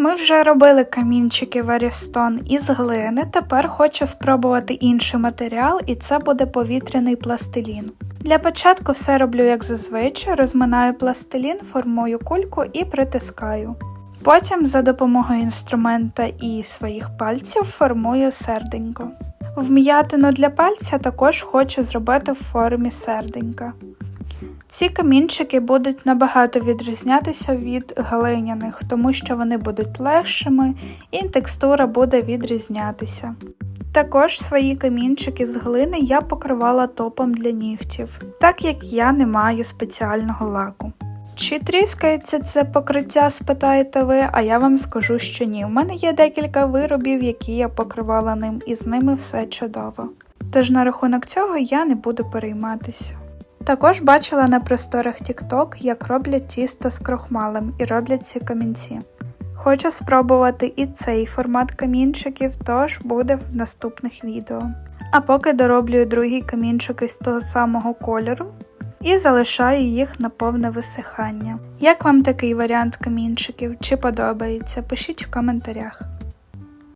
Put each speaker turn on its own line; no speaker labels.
Ми вже робили камінчики Варістон із глини. Тепер хочу спробувати інший матеріал, і це буде повітряний пластилін. Для початку все роблю як зазвичай, розминаю пластилін, формую кульку і притискаю. Потім за допомогою інструмента і своїх пальців формую серденько. Вм'ятину для пальця також хочу зробити в формі серденька. Ці камінчики будуть набагато відрізнятися від глиняних, тому що вони будуть легшими і текстура буде відрізнятися. Також свої камінчики з глини я покривала топом для нігтів, так як я не маю спеціального лаку. Чи тріскається це покриття, спитаєте ви, а я вам скажу, що ні. У мене є декілька виробів, які я покривала ним, і з ними все чудово. Тож на рахунок цього я не буду перейматися. Також бачила на просторах TikTok, як роблять тісто з крохмалем і роблять ці камінці. Хочу спробувати і цей формат камінчиків, тож буде в наступних відео. А поки дороблюю другі камінчики з того самого кольору і залишаю їх на повне висихання. Як вам такий варіант камінчиків? Чи подобається? Пишіть в коментарях.